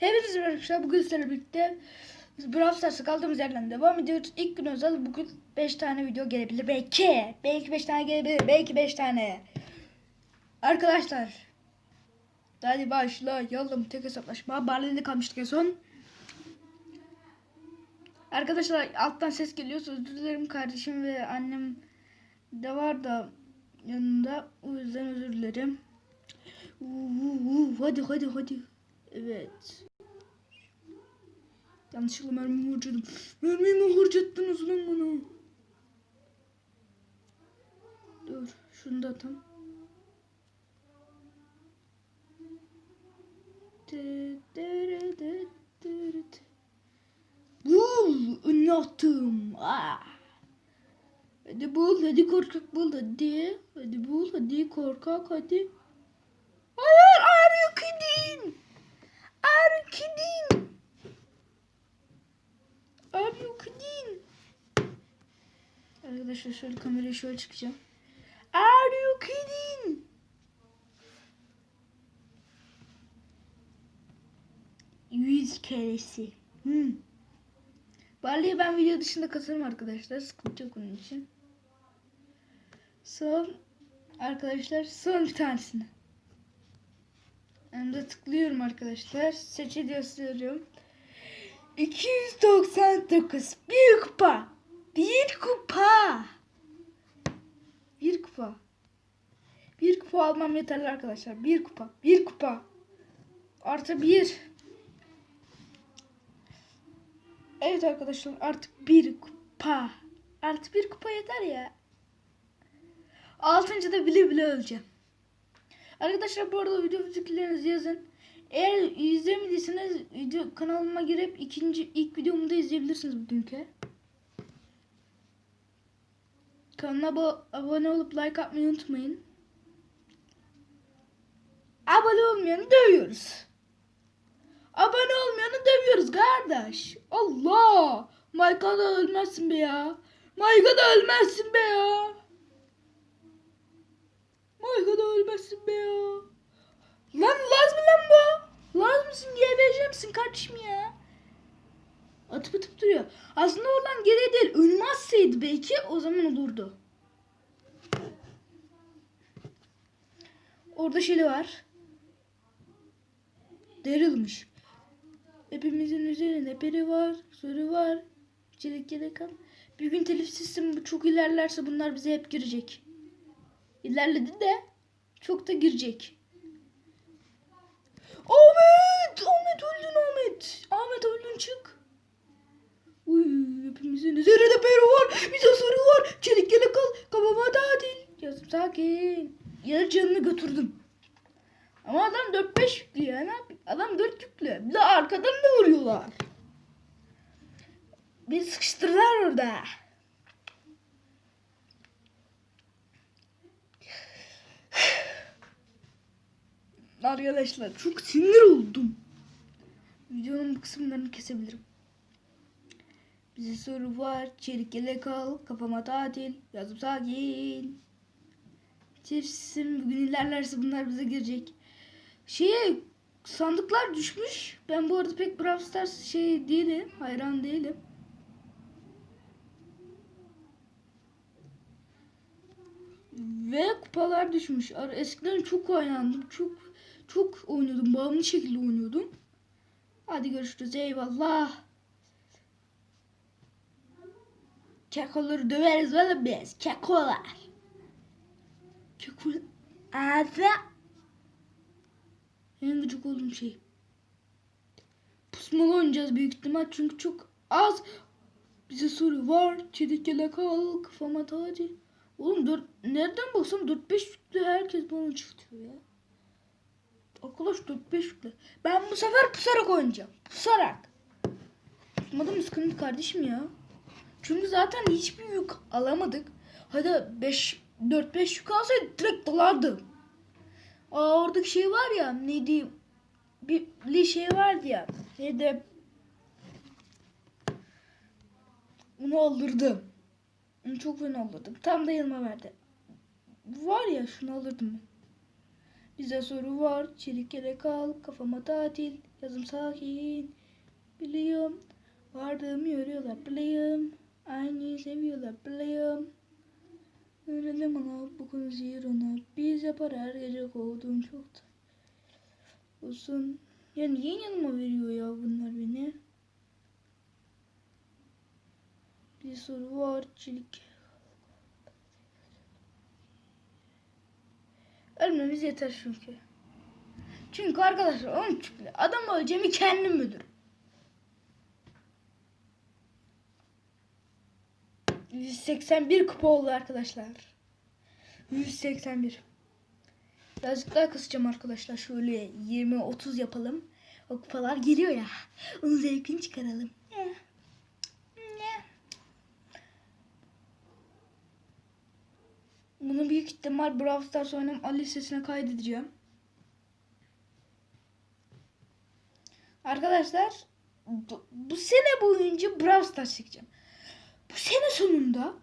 Hepinize merhaba. Bugün sizlerle birlikte Brawl Stars'a kaldığımız yerden devam ediyoruz. İlk gün özel bugün 5 tane video gelebilir. Belki. Belki 5 tane gelebilir. Belki 5 tane. Arkadaşlar. Hadi başlayalım. Tek hesaplaşma. Barley'de kalmıştık en son. Arkadaşlar alttan ses geliyorsa özür dilerim. Kardeşim ve annem de var da yanında. O yüzden özür dilerim. Uuu, hadi hadi hadi. Evet. Yanlışlıkla mermimi harcadım. Mermimi harcattınız lan bana. Dur. Şunu da atalım. Bul! Önüne attım. Ah! Hadi bul, hadi korkak bul, hadi. Hadi bul, hadi korkak, hadi. Hayır, are you kidding? Are you kidding? Are you kidding? Arkadaşlar şöyle kamerayı şöyle çıkacağım. Are you kidding? Yüz keresi. Hmm. Barley'e ben video dışında kasarım arkadaşlar. Sıkıntı yok onun için. Son arkadaşlar son bir tanesini. Hem de tıklıyorum arkadaşlar. Seçe gösteriyorum. 299 bir kupa. Bir kupa. Bir kupa. Bir kupa almam yeterli arkadaşlar. Bir kupa. Bir kupa. Artı bir. Evet arkadaşlar artık bir kupa. Artı bir kupa yeter ya. Altıncı da bile bile öleceğim. Arkadaşlar bu arada video fikirlerinizi yazın. Eğer izlemediyseniz video kanalıma girip ikinci ilk videomu da izleyebilirsiniz bugünkü. Kanala abone olup like atmayı unutmayın. Abone olmayanı dövüyoruz. Abone olmayanı dövüyoruz kardeş. Allah! Mayka da ölmezsin be ya. Mayka da ölmezsin be ya. Mayka da ölmezsin be ya. Lan Laz mı lan bu? Laz mısın GBC misin kardeşim ya? Atıp atıp duruyor. Aslında oradan geriye değil ölmezseydi belki o zaman olurdu. Orada şeyli var. Daryl'mış. Hepimizin üzerinde biri var, soru var. Çelik yelek al. Bir gün telif sistemi çok ilerlerse bunlar bize hep girecek. İlerledi de çok da girecek. Ahmet! Ahmet öldün Ahmet. Ahmet öldün çık. Uy hepimizin üzerinde peri var. Bize soru var. Çelik yelek al. Kafama tatil. Yazım sakin. Yarı canını götürdüm. Ama adam 4-5 yüklü ya. Ne yapayım? Adam 4 yüklü. Bir de arkadan da vuruyorlar. Bir sıkıştırdılar orada. Arkadaşlar çok sinir oldum. Videonun bu kısımlarını kesebilirim. Bize soru var. Çelik yelek al. Kafama tatil. Yazım sakin. Çirsin bugün ilerlerse bunlar bize girecek. Şeye sandıklar düşmüş. Ben bu arada pek Brawl Stars şey değilim. Hayran değilim. Ve kupalar düşmüş. Eskiden çok oynandım. Çok çok oynuyordum. Bağımlı şekilde oynuyordum. Hadi görüşürüz. Eyvallah. Kekoları döveriz oğlum biz. Kekolar. Keko... Abi. En gıcık olduğum şey. Pusmalı oynayacağız büyük ihtimal çünkü çok az bize soru var. Çelik yelek al kafama tacı. Oğlum dört, nereden baksam 4-5 yüklü herkes bana çıkıyor ya. Arkadaş 4-5 yüklü. Ben bu sefer pusarak oynayacağım. Pusarak. Pusmadım sıkıntı kardeşim ya. Çünkü zaten hiçbir yük alamadık. Hadi 5 4-5 yük alsaydı direkt dalardım. Aa oradaki şey var ya ne diyeyim bir, bir şey vardı ya neydi onu aldırdım. Onu çok fena aldırdım. Tam da yanıma verdi. Var ya şunu alırdım. Bize soru var. Çelik yere kal. Kafama tatil. Yazım sakin. Biliyorum. Vardığımı yoruyorlar. Biliyorum. Aynı seviyorlar. Biliyorum. Öğrenelim ona. Bu konu zihir ona. Biz yapar her gece kovduğum çok da. Olsun. Ya niye yanıma veriyor ya bunlar beni? Bir soru var. Çelik. Ölmemiz yeter çünkü. Çünkü arkadaşlar onun çünkü adam öleceğimi kendim müdür. 181 kupa oldu arkadaşlar. 181. Birazcık daha kısacağım arkadaşlar. Şöyle 20-30 yapalım. O kupalar geliyor ya. Onun zevkini çıkaralım. Bunu büyük ihtimal Brawl Stars oynam listesine kaydedeceğim. Arkadaşlar bu, bu sene boyunca Brawl Stars çekeceğim. Bu sene sonunda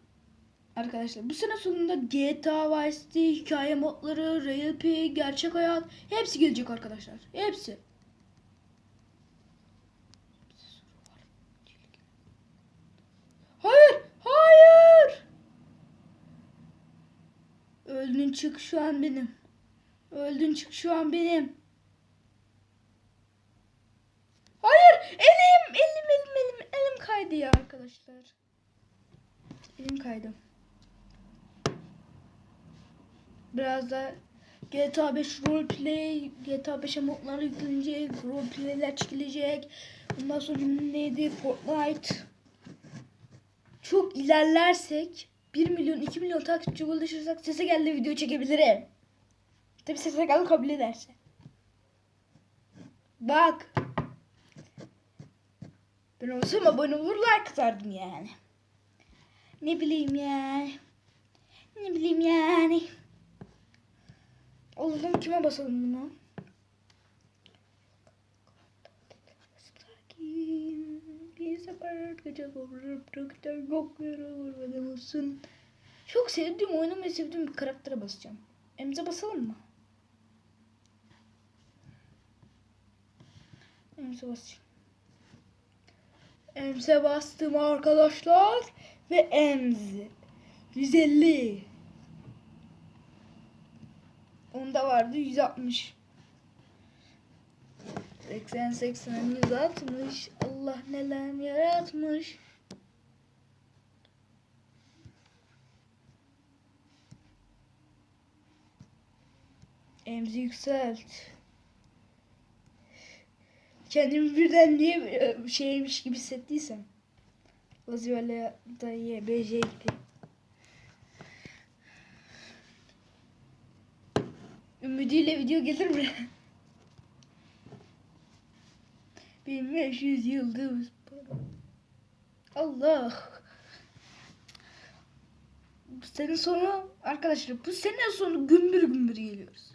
arkadaşlar bu sene sonunda GTA Vice City, hikaye modları, Real P, gerçek hayat hepsi gelecek arkadaşlar. Hepsi. Hayır, hayır. Öldün çık şu an benim. Öldün çık şu an benim. Hayır, elim, elim, elim, elim, elim kaydı ya arkadaşlar. Elim kaydı. Biraz da GTA 5 roleplay, GTA 5'e modları yüklenecek, roleplayler çekilecek. Ondan sonra neydi? Fortnite. Çok ilerlersek 1 milyon 2 milyon takipçi ulaşırsak sese geldi video çekebilirim. Tabi sese geldi kabul ederse. Bak. Ben olsam abone olur like atardım yani. Ne bileyim ya. Ne bileyim yani. Oğlum kime basalım bunu? Çok sevdiğim, oynamayı sevdiğim bir karaktere basacağım. Emze basalım mı? Emze basacağım. Emze bastım arkadaşlar. Ve emzi. 150. Onda vardı 160. 80 80 160. Allah neler yaratmış. Emzi yükselt. Kendimi birden niye böyle şeymiş gibi hissettiysem. Laziola da ye, BJ gibi. Ümidiyle video gelir mi? 1500 yıldız. Allah. Bu sene sonu arkadaşlar bu sene sonu gümbür gümbür geliyoruz.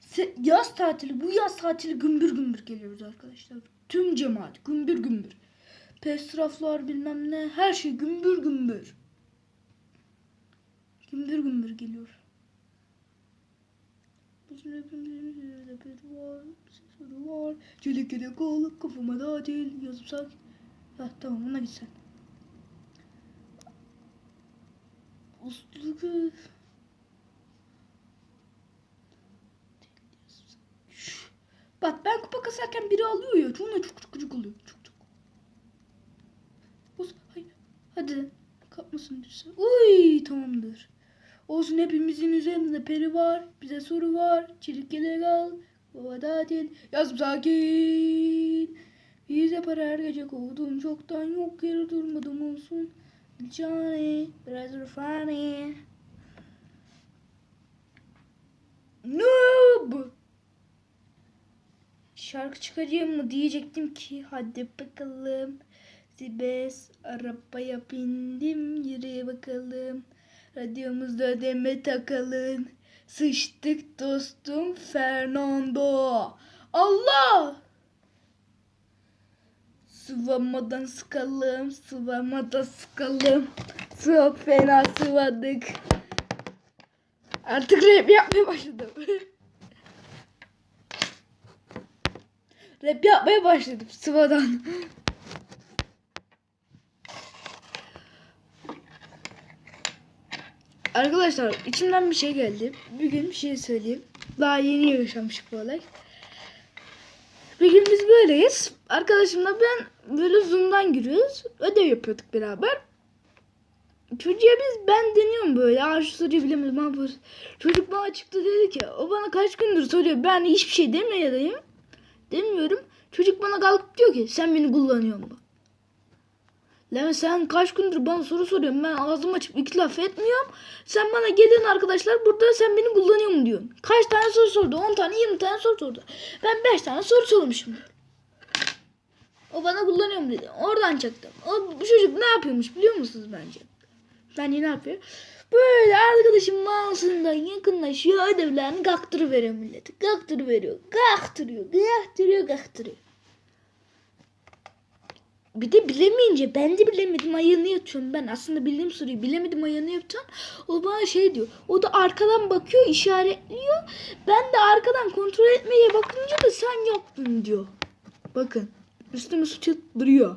Se- yaz tatili bu yaz tatili gümbür gümbür geliyoruz arkadaşlar. Tüm cemaat gümbür gümbür. Pesraflar bilmem ne her şey gümbür gümbür. Gümbür gümbür geliyor. Bizim hepimizin. Çelik yedek ol, kafama da değil, yazıp sakin. Ha tamam ona gitsen. Uslu kız. Bak ben kupa kasarken biri alıyor ya. Çok çok gıcık oluyor. Çok çok. Olsun. Hayır. Hadi. Kapmasın düşse. Uy tamamdır. Olsun hepimizin üzerinde peri var. Bize soru var. Çelik yedek al. Baba tatil. Yazım sakin. Biz yapar her gece kovdum. Çoktan yok yere durmadım olsun. Johnny. Biraz funny. Noob. Şarkı çıkarayım mı diyecektim ki hadi bakalım. Sibes arabaya bindim yürü bakalım. Radyomuzda ödeme takalım. Sıçtık dostum Fernando. Allah! Sıvamadan sıkalım, sıvamadan sıkalım. Çok fena sıvadık. Artık rap yapmaya başladım. rap yapmaya başladım sıvadan. Arkadaşlar içimden bir şey geldi. Bir gün bir şey söyleyeyim. Daha yeni yaşamışık bu olay. Bir gün biz böyleyiz. Arkadaşımla ben böyle Zoom'dan giriyoruz. Ödev yapıyorduk beraber. Çocuğa biz ben deniyorum böyle. Aa şu soruyu bilemedim. Yaparız? Çocuk bana çıktı dedi ki o bana kaç gündür soruyor. Ben hiçbir şey demeyeyim. Demiyorum. Çocuk bana kalkıp diyor ki sen beni kullanıyorsun? Lan sen kaç gündür bana soru soruyorsun. Ben ağzımı açıp iki laf etmiyorum. Sen bana geliyorsun arkadaşlar burada sen beni kullanıyor mu diyorsun. Kaç tane soru sordu? 10 tane 20 tane soru sordu. Ben 5 tane soru sormuşum. O bana kullanıyor mu dedi. Oradan çıktım. O bu çocuk ne yapıyormuş biliyor musunuz bence? Bence ne yapıyor? Böyle arkadaşım mouse'undan yakınlaşıyor ödevlerini kaktırıveriyor milleti. Kaktırıveriyor. Kaktırıyor. Kaktırıyor. Kaktırıyor. Bir de bilemeyince ben de bilemedim ayağını yatıyorum. Ben aslında bildiğim soruyu bilemedim ayağını yatıyorum. O bana şey diyor o da arkadan bakıyor işaretliyor. Ben de arkadan kontrol etmeye bakınca da sen yaptın diyor. Bakın üstüme suç duruyor.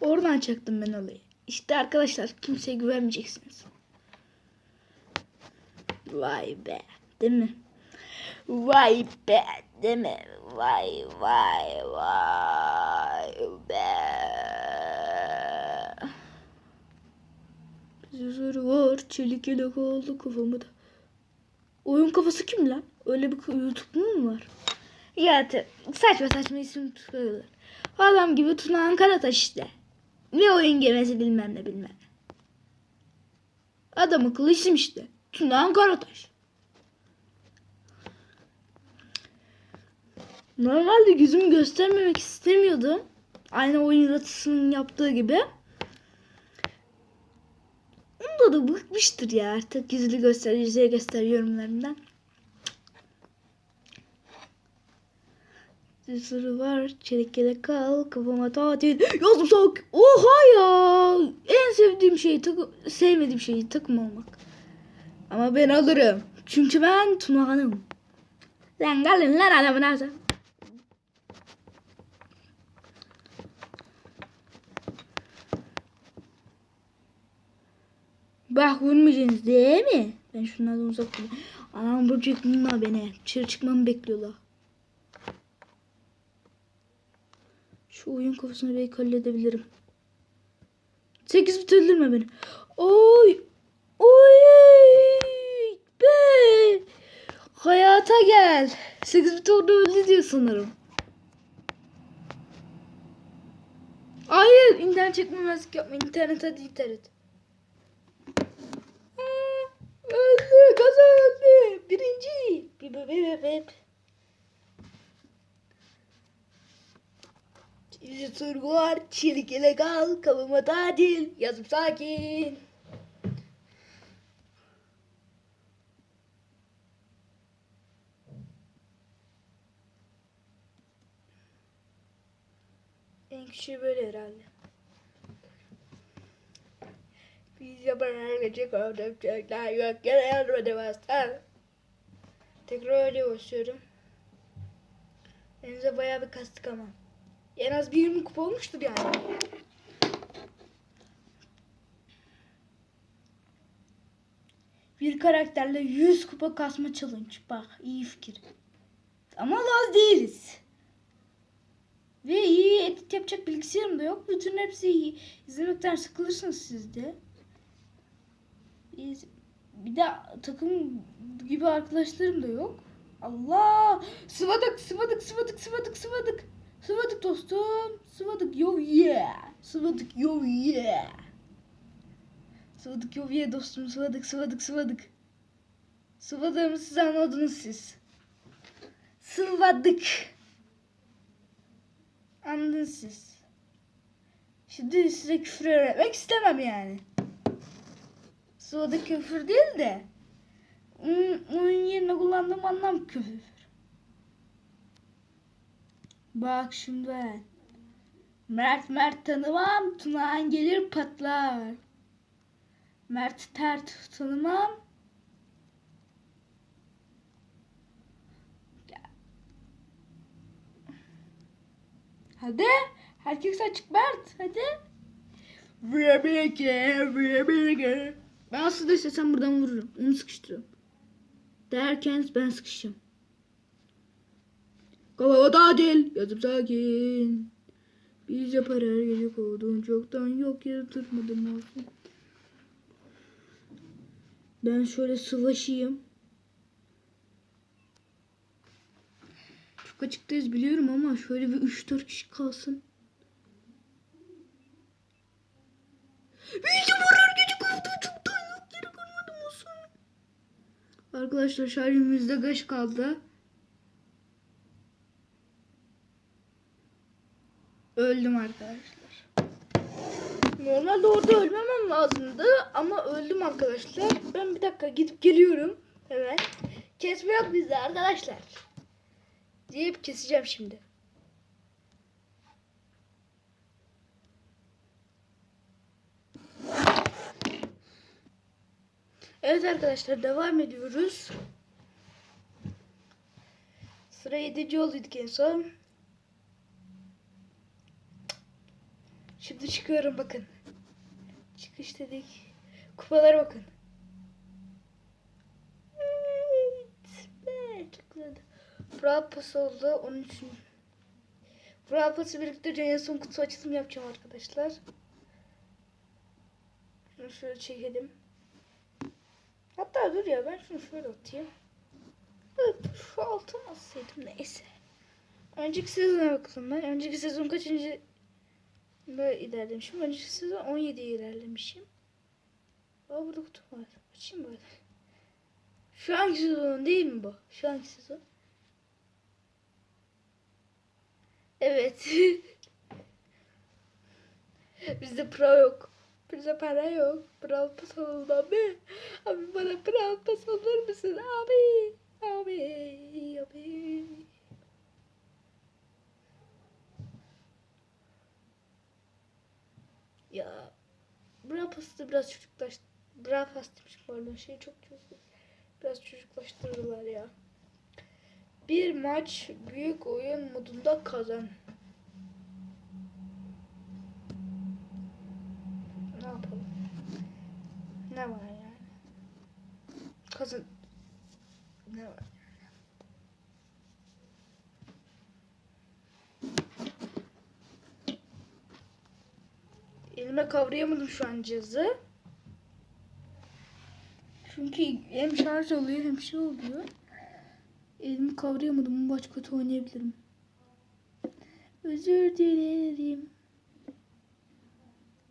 Oradan çaktım ben olayı. İşte arkadaşlar kimseye güvenmeyeceksiniz. Vay be değil mi? Vay be değil mi? Vay vay vay be. Soru var. Çelik yelek oldu kafamı da. Oyun kafası kim lan? Öyle bir YouTube mu var? Ya saçma saçma isim tutuyorlar. Adam gibi Tuna Ankara taş işte. Ne oyun gemisi bilmem ne bilmem. Adam akıllı isim işte. Tuna Ankara Normalde yüzümü göstermemek istemiyordum. Aynı oyun yaratısının yaptığı gibi. Onda da bıkmıştır ya artık yüzünü göster, yüzeye göster yorumlarından. Bir soru var. Çelik yelek kal. Kafama tatil. Yazdım soğuk. Oha ya. En sevdiğim şey takım, sevmediğim şey takım olmak. Ama ben alırım. Çünkü ben Tuna Hanım. Lan gelin lan adamın ağzı. Bak vurmayacaksınız değil mi? Ben şunlardan uzak durayım. Anam vuracak bunlar beni. Dışarı çıkmamı bekliyorlar. Şu oyun kafasını belki halledebilirim. 8 bit beni. Oy. Oy. Be. Hayata gel. 8 bit orada öldü diyor sanırım. Hayır internet çekmemezlik yapma. İnternet hadi internet. Öldü kazandı. Birinci. Çiğ sur var. Çelik ele kal. Kafama tatil. Yazıp sakin. En küçüğü böyle herhalde. Biz yaparak geçecek oldum çocuklar yok gene yardım bastan. Tekrar öyle basıyorum. Elinize bayağı bir kastık ama. En az bir 20 kupa olmuştur yani. Bir karakterle 100 kupa kasma challenge. Bak iyi fikir. Ama az değiliz. Ve iyi edit yapacak bilgisayarım da yok. Bütün hepsi iyi. İzlemekten sıkılırsınız siz de. Bir de takım gibi arkadaşlarım da yok. Allah! Sıvadık, sıvadık, sıvadık, sıvadık, sıvadık. Sıvadık dostum. Sıvadık yo yeah. Sıvadık yo yeah. Sıvadık yo yeah dostum. Sıvadık, sıvadık, sıvadık. Sıvadığımı siz anladınız siz. Sıvadık. Anladınız siz. Şimdi size küfür öğretmek istemem yani. Suda küfür değil de onun, onun yerine kullandığım anlam küfür. Bak şimdi ben. Mert Mert tanımam, tunağın gelir patlar. Mert Tert tanımam. Hadi. Herkes açık Mert. Hadi. Rebecca, Rebecca. Ben aslında istesem buradan vururum. Onu sıkıştırırım. Derken ben sıkışacağım. Kavga tatil. Yazıp sakin. Biz yapar her gece kovduğun çoktan yok yatırmadım olsun. Ben şöyle sıvaşayım. Çok açıktayız biliyorum ama şöyle bir 3-4 kişi kalsın. Biz Arkadaşlar şarjımızda kaç kaldı? Öldüm arkadaşlar. Normalde orada ölmemem lazımdı ama öldüm arkadaşlar. Ben bir dakika gidip geliyorum. Hemen. Kesme yok bizde arkadaşlar. Deyip keseceğim şimdi. Evet arkadaşlar devam ediyoruz. Sıra 7. olduk en son. Şimdi çıkıyorum bakın. Çıkış dedik. Kupalara bakın. Pass oldu. Onun için. Brawl Pass'ı birlikte en son kutu açılım yapacağım arkadaşlar. Şunu şöyle çekelim. Dur ya ben şunu şöyle atayım. Şu altın atsaydım neyse. Önceki sezona bakalım ben. Önceki sezon kaçıncı böyle ilerlemişim. Önceki sezon 17'ye ilerlemişim. Aa burada kutu var. Açayım böyle. Şu anki sezon değil mi bu? Şu anki sezon. Evet. Bizde pro yok. Bizde para yok. Brawl pass alalım abi. Abi bana brawl pass alır mısın abi? Abi. Abi. Ya. Brawl pass'ı biraz çocuklaştı. Brawl pass demişim arada. Şey çok çok biraz çocuklaştırdılar ya. Bir maç büyük oyun modunda kazan. Ne yapalım? Ne var yani? Kazan. Ne var? Elime kavrayamadım şu an cihazı. Çünkü hem şarj oluyor hem şey oluyor. Elimi kavrayamadım. Başka kötü oynayabilirim. Özür dilerim.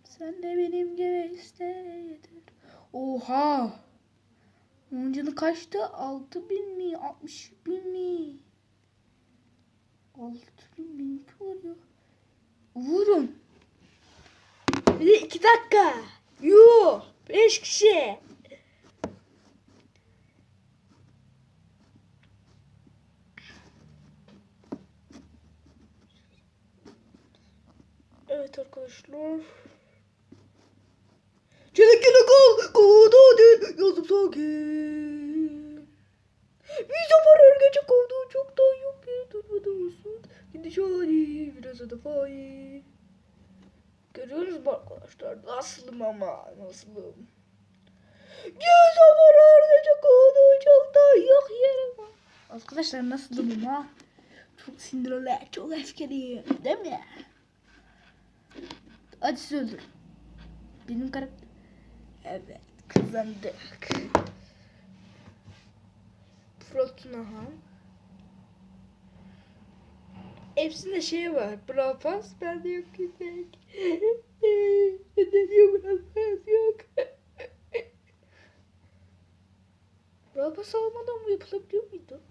Sen de benim gibi iste yeter. Oha. Onun canı kaçtı? 6 bin mi? 60 bin mi? 6 bin ya. Vurun. Bir de 2 dakika. Yuh. 5 kişi. Evet arkadaşlar. Çelekele kal, kovdu hadi, yazıp sakin. Biz yapar her gece kovdu, çoktan yok bir durmadı olsun. Gidiş hadi, biraz da fay. Görüyorsunuz mu arkadaşlar? Nasılım ama, nasılım? Yapar her gece kovdu, çoktan yok yerim. Arkadaşlar nasılım ama? Çok sinirli, çok öfkeliyim, değil mi? Hadi öldür. Benim karakter. Evet kazandık. Frotunahan. Hepsinde şey var. Brawl Pass. Bende yok köpek. Bende niye Brawl Pass yok? Brawl Pass almadan bu yapılabiliyor muydu?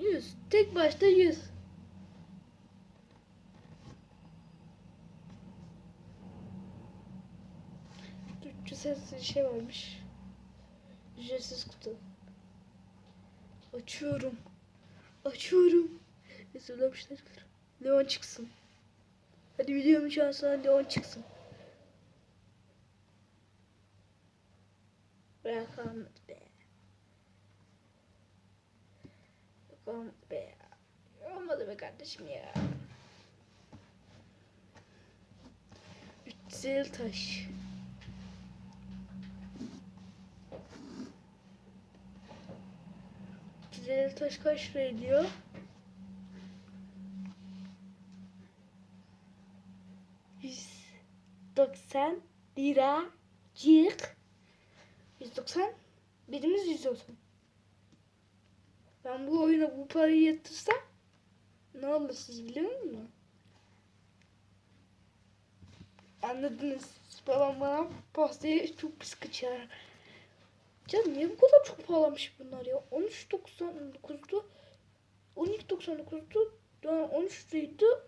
100. Tek başta 100. 300 şey varmış. Ücretsiz kutu. Açıyorum. Açıyorum. Söylemişler? Leon çıksın. Hadi videomun şansına Leon çıksın. Bırakalım be. Bakalım be. Olmadı be kardeşim ya. 350 taş. Güzel taş kaç lira ediyor? Yüz doksan lira cık. 190 birimiz 190. Ben bu oyuna bu parayı yatırsam ne olur siz biliyor musunuz? Anladınız. Babam bana pastayı çok pis kaçar. Canım niye bu kadar çok pahalanmış bunlar ya? 13.99'du. 12.99'du. Yani 13 liraydı.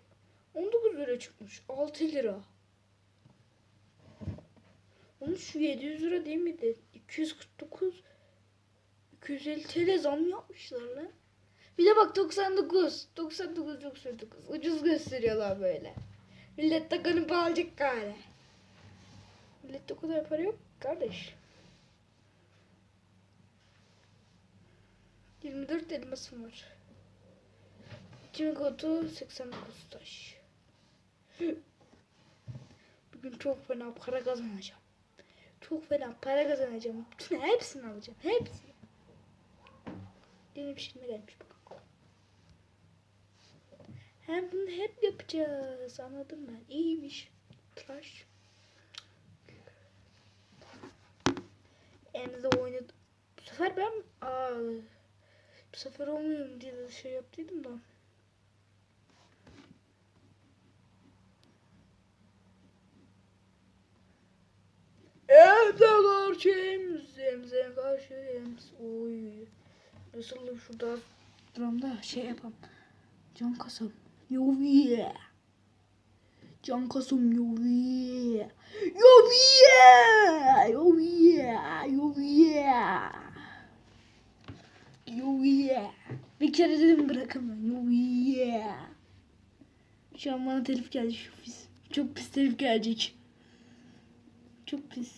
19 lira çıkmış. 6 lira. 13 700 lira değil miydi? 249 250 TL zam yapmışlar lan. Bir de bak 99. 99 99. Ucuz gösteriyorlar böyle. Millet de kanıp alacak gari. Millette o kadar para yok kardeş. 24 elmasım var. İçimi kodu 89 taş. Bugün çok fena para kazanacağım. Çok fena para kazanacağım. Bütün hepsini alacağım. Hepsini. Yeni bir şey gelmiş bakın. Hem bunu hep yapacağız. Anladım ben. İyiymiş. Tıraş. Elimizde oynadı. Bu sefer ben aa, bu sefer olmuyorum diye de şey yaptıydım da. Emze karşıyım, emze karşıyım. Oy. Nasıl şurada dramda şey yapam. Can kasam. Yo yeah. Can kasım yo yeah. Yo yeah. Yo yeah. Yo yeah. Yo yeah. Bir kere dedim bırakamam. Yo yeah. Şu an bana telif geldi şu pis. Çok pis telif gelecek. Çok pis.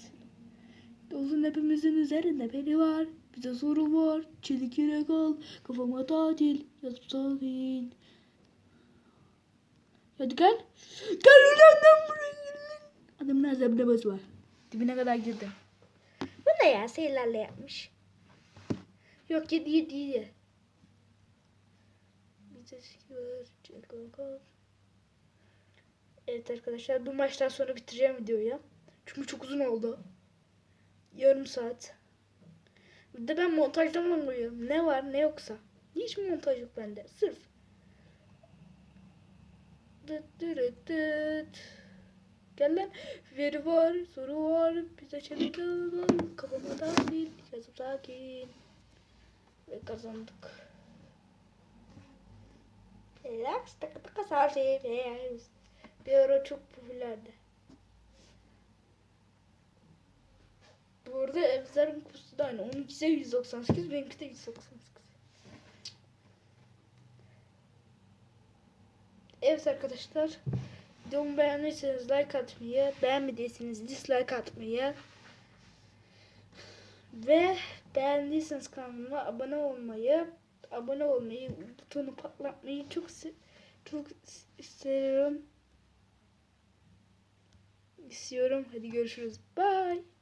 Olsun hepimizin üzerinde beni var. Bize soru var. Çelik yürek al. Kafama tatil. Yazıp sakin. Hadi gel. Gel ulan lan buraya. Adamın azabına bas var. Dibine kadar girdi. Bu ne ya? Seyirlerle yapmış. Yok yedi yedi yedi. Bize var. Çelik yürek al. Evet arkadaşlar bu maçtan sonra bitireceğim videoyu. Çünkü çok uzun oldu. Yarım saat. Bir de ben montajlamadan koyuyorum. Ne var ne yoksa. Hiç montaj yok bende. Sırf. Dıt dırıt dıt. Gel lan. Veri var, soru var. Bize çelik alalım. Dahil. Yazıp sakin. Ve kazandık. Relax. Taka taka safi. Bir ara çok popülerdi. Bu arada Evzer'in kursu da aynı. Onunki de 198, benimki de 198. Evet arkadaşlar. Videomu beğendiyseniz like atmayı, beğenmediyseniz dislike atmayı ve beğendiyseniz kanalıma abone olmayı, abone olmayı, butonu patlatmayı çok çok istiyorum. İstiyorum. Hadi görüşürüz. Bye.